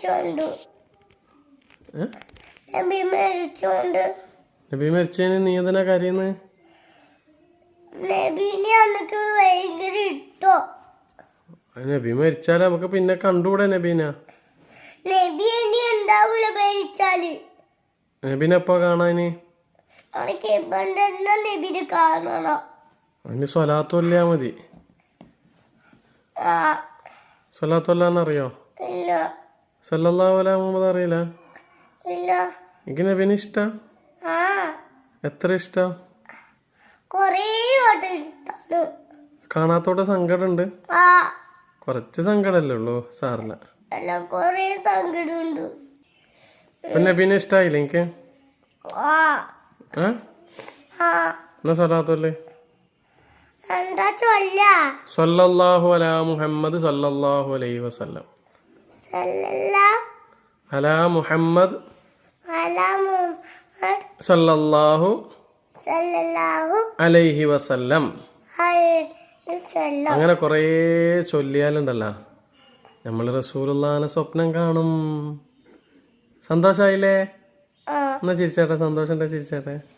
മരിച്ചോണ്ട്. നബി മരിച്ചോണ്ട് നബി മരിച്ചതിന് നീ എന്തിനാ കരയുന്നത് നബീനെ അനക്ക് ഭയങ്കര ഇട്ടോ നബി മരിച്ചാൽ നമുക്ക് പിന്നെ കണ്ടുകൂടെ നബീന? നബി ഇനി ഉണ്ടാവൂല മരിച്ചാൽ? നബീനെ എപ്പോ കാണാന്? അവർക്ക് എപ്പോഴും നബിനെ കാണണം. അതിന് സ്വലാത്തുല്ല മതി. ആ. സ്വലാത്തുല്ലാന്നറിയോ ഇല്ല. സല്ലല്ലാഹു മുഹമ്മദ് അറിയില്ല? ഇല്ല. എനിക്ക് നബീനെ ഇഷ്ടം? എത്ര ഇഷ്ടം? കാണാത്തോടെ സങ്കടമുണ്ട് കൊറച്ച് സങ്കടമല്ലേ ഉള്ളൂ സാറിന്? പിന്നെ ഇപ്പൊ നബീനെ ഇഷ്ടായില്ല എനിക്ക്? എന്നാ സ്വലാത്തല്ലേ സല്ലല്ലാഹു അലാ മുഹമ്മദ് സല്ലല്ലാഹു അലൈഹി വസല്ലം. അലാ മുഹമ്മദ് സല്ലല്ലാഹു അലൈഹി വസല്ലം. അങ്ങനെ കുറേ ചൊല്ലിയാലുണ്ടല്ലോ. നമ്മൾ റസൂലുള്ളാനെ സ്വപ്നം കാണും. സന്തോഷായില്ലേ? എന്നാ ചിരിച്ചേട്ടെ സന്തോഷം ചിരിച്ചേട്ടെ.